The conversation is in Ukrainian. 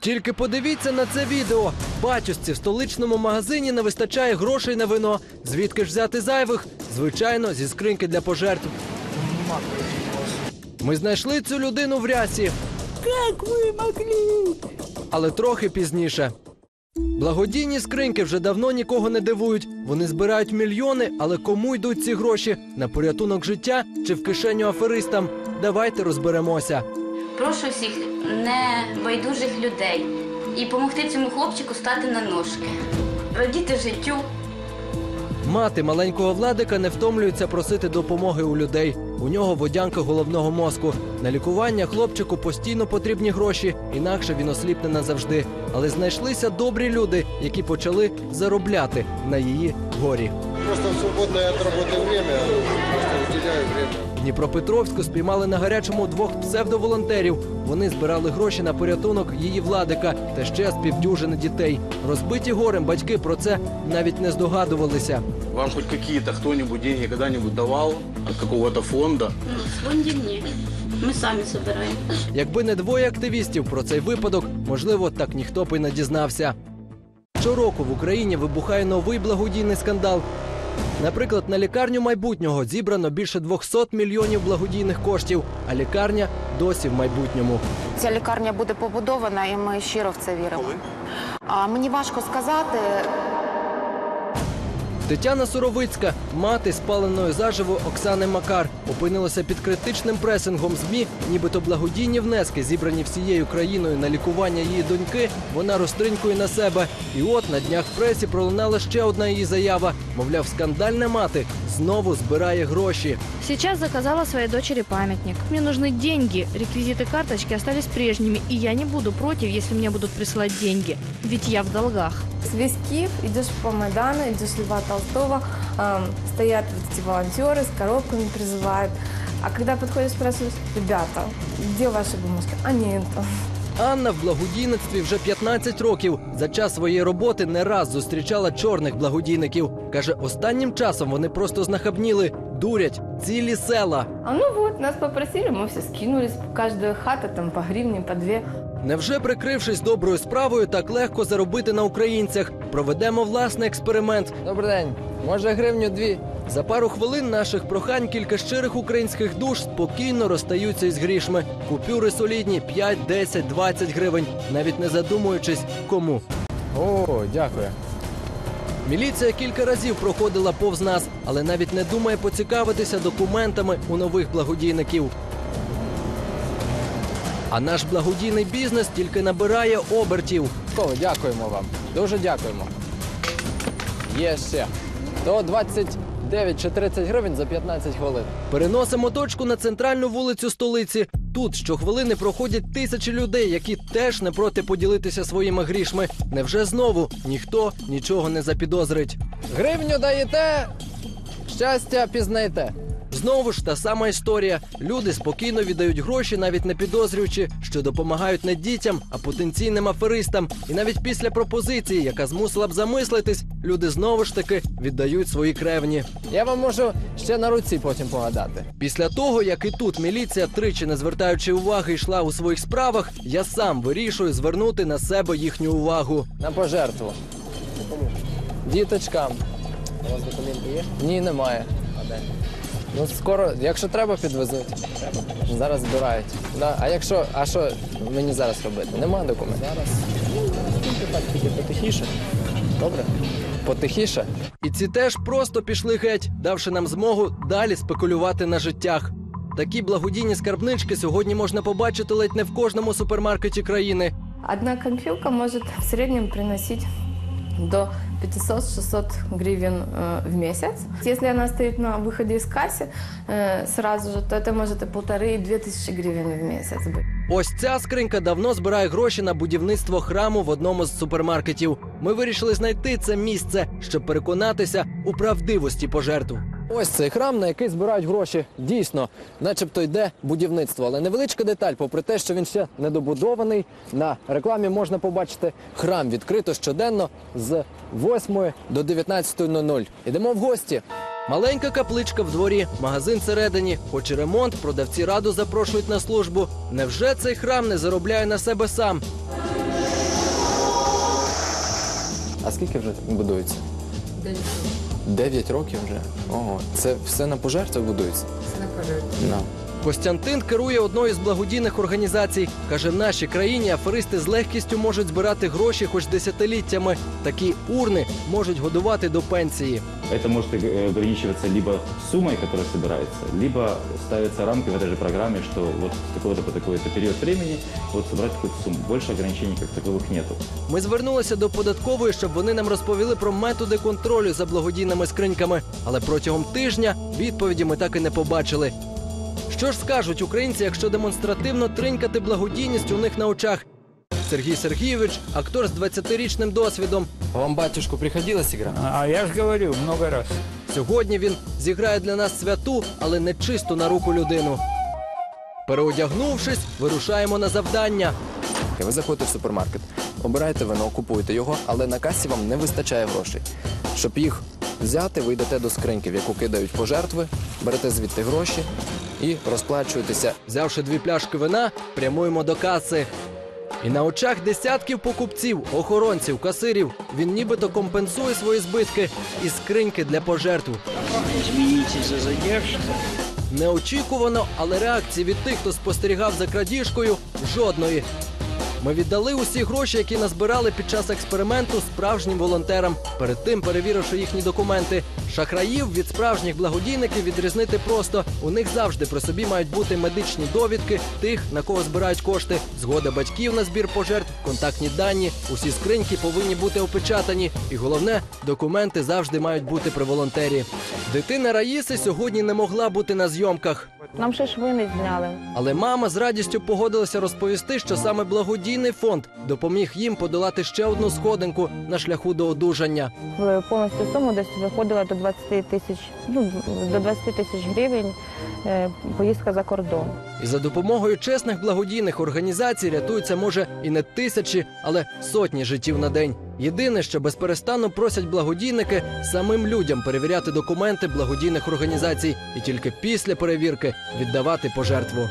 Тільки подивіться на це відео. Батюсці в столичному магазині не вистачає грошей на вино. Звідки ж взяти зайвих? Звичайно, зі скриньки для пожертв. Ми знайшли цю людину в рясі. Как вы могли? але трохи пізніше. Благодійні скриньки вже давно нікого не дивують. Вони збирають мільйони, але кому йдуть ці гроші? На порятунок життя чи в кишеню аферистам? Давайте розберемося. Прошу всіх небайдужих людей і допомогти цьому хлопчику стати на ножки, радіти життю. Мати маленького владика не втомлюється просити допомоги у людей. У нього водянка головного мозку. На лікування хлопчику постійно потрібні гроші, інакше він осліпне назавжди. Але знайшлися добрі люди, які почали заробляти на її горі. Просто в свободное от работы время просто уделяю время. В Дніпропетровську спіймали на гарячому двох псевдоволонтерів. Вони збирали гроші на порятунок її владика та ще з півдюжини дітей. Розбиті горем батьки про це навіть не здогадувалися. Вам хоть какие-то кто-нибудь деньги когда-нибудь давал от какого-то фонда? Ну, ні. Ми самі збираємо. Якби не двоє активістів про цей випадок, можливо, так ніхто б і не дізнався. Щороку в Україні вибухає новий благодійний скандал. Наприклад, на лікарню майбутнього зібрано більше 200 мільйонів благодійних коштів, а лікарня досі в майбутньому. Ця лікарня буде побудована, і ми щиро в це віримо. А мені важко сказати. Тетяна Суровицька, мати спаленої заживо Оксани Макар, опинилася під критичним пресингом ЗМІ, нібито благодійні внески, зібрані всією країною на лікування її доньки, вона розтринькує на себе. І от на днях в пресі пролунала ще одна її заява. Мовляв, скандальна мати знову збирає гроші. Сейчас заказала своей дочери памятник. Мне нужны деньги. Реквизиты карточки остались прежними, и я не буду против, если мне будут присылать деньги. Ведь я в долгах. Весь Киев, идешь по Майдану, идешь Льва Толстого, эм, стоят вот эти волонтеры с коробками, призывают. А когда подходишь, спрашиваешь, ребята, где ваши бумажки? А нету. Анна в благодійництві вже 15 років. За час своєї роботи не раз зустрічала чорних благодійників. Каже, останнім часом вони просто знахабніли, дурять цілі села. А ну вот, нас попросили, мы все скинулись, каждая хата там по гривне, по две. Невже прикрившись доброю справою, так легко заробити на українцях? Проведемо власний експеримент. Добрий день. Може, гривню дві. За пару хвилин наших прохань кілька щирих українських душ спокійно розстаються із грішми. Купюри солідні 5, 10, 20 гривень, навіть не задумуючись, кому. О, дякую. Міліція кілька разів проходила повз нас, але навіть не думає поцікавитися документами у нових благодійників. А наш благодійний бізнес тільки набирає обертів. О, дякуємо вам. Дуже дякуємо. Є ще. То 29 чи 30 гривень за 15 хвилин. Переносимо точку на центральну вулицю столиці. Тут щохвилини проходять тисячі людей, які теж не проти поділитися своїми грішми. Невже знову ніхто нічого не запідозрить? Гривню даєте, щастя пізнаєте. Знову ж та сама історія. Люди спокійно віддають гроші, навіть не підозрюючи, що допомагають не дітям, а потенційним аферистам. І навіть після пропозиції, яка змусила б замислитись, люди знову ж таки віддають свої кревні. Я вам можу ще на руці потім погадати. Після того, як і тут міліція, тричі не звертаючи уваги, йшла у своїх справах, я сам вирішую звернути на себе їхню увагу. На пожертву. Діточкам. У вас документы есть? Ні, немає. А де? Ну скоро, якщо треба, підвезуть. Зараз збирають. Да. А якщо, а що мені зараз робити? Нема документів. Зараз. Ну, тільки так, тільки потихіше. Добре? Потихіше. І ці теж просто пішли геть, давши нам змогу далі спекулювати на життях. Такі благодійні скарбнички сьогодні можна побачити ледь не в кожному супермаркеті країни. Одна компилка может в среднем приносить до 500-600 гривен э, в месяц. Если она стоит на выходе из кассы э, сразу же, то это может и полторы, и две тысячи гривен в месяц быть. Ось ця скринька давно збирає гроші на будівництво храму в одному з супермаркетів. Ми вирішили знайти це місце, щоб переконатися у правдивості пожертв. Ось цей храм, на який збирають гроші. Дійсно, начебто йде будівництво. Але невеличка деталь, попри те, що він ще недобудований, на рекламі можна побачити храм відкрито щоденно з 8 до 19.00. Ідемо в гості. Маленька капличка в дворі, магазин всередині, хоч і ремонт, продавці раду запрошують на службу. Невже цей храм не заробляє на себе сам? А скільки вже будується? Дев'ять років вже. Ого, це все на пожертви будується? Все на пожертви. Костянтин керує одною з благодійних організацій. Каже, в нашій країні аферисти з легкістю можуть збирати гроші хоч десятиліттями. Такі урни можуть годувати до пенсії. Это может э, ограничиваться либо суммой, которая собирается, либо ставятся рамки в этой же программе, что вот с такого-то по такой-то период времени вот собрать какую-то сумму. Больше ограничений как таковых нету. Ми звернулися до податкової, щоб вони нам розповіли про методи контролю за благодійними скриньками. Але протягом тижня відповіді ми так і не побачили. Що ж скажуть українці, якщо демонстративно тринькати благодійність у них на очах? Сергій Сергійович, актор з 20-річним досвідом. Вам батюшку приходилось играть? А я же говорю много раз. Сьогодні він зіграє для нас святу, але не чисту на руку людину. Переодягнувшись, вирушаємо на завдання. Ви заходите в супермаркет, обираєте вино, купуєте його, але на касі вам не вистачає грошей. Щоб їх взяти, ви йдете до скриньки, в яку кидають пожертви, берете звідти гроші і розплачуєтеся. Взявши дві пляшки вина, прямуємо до каси. І на очах десятків покупців, охоронців, касирів він нібито компенсує свої збитки і скриньки для пожертв. Змініться за задержку. Неочікувано, але реакції від тих, хто спостерігав за крадіжкою, жодної. Ми віддали усі гроші, які назбирали під час експерименту справжнім волонтерам, перед тим перевіривши їхні документи. Шахраїв від справжніх благодійників відрізнити просто. У них завжди при собі мають бути медичні довідки тих, на кого збирають кошти, згода батьків на збір пожертв, контактні дані. Усі скриньки повинні бути опечатані. І головне, документи завжди мають бути при волонтері. Дитина Раїси сьогодні не могла бути на зйомках. Нам ще швини зняли. Але мама з радістю погодилася розповісти, що саме благодійний фонд допоміг їм подолати ще одну сходинку на шляху до одужання. В повністю суму десь виходила до 20 тисяч, ну, до 20 тисяч гривень е, поїздка за кордон. І за допомогою чесних благодійних організацій рятуються може і не тисячі, але сотні життів на день. Єдине, що безперестанно просять благодійники самим людям перевіряти документи благодійних організацій і тільки після перевірки віддавати пожертву.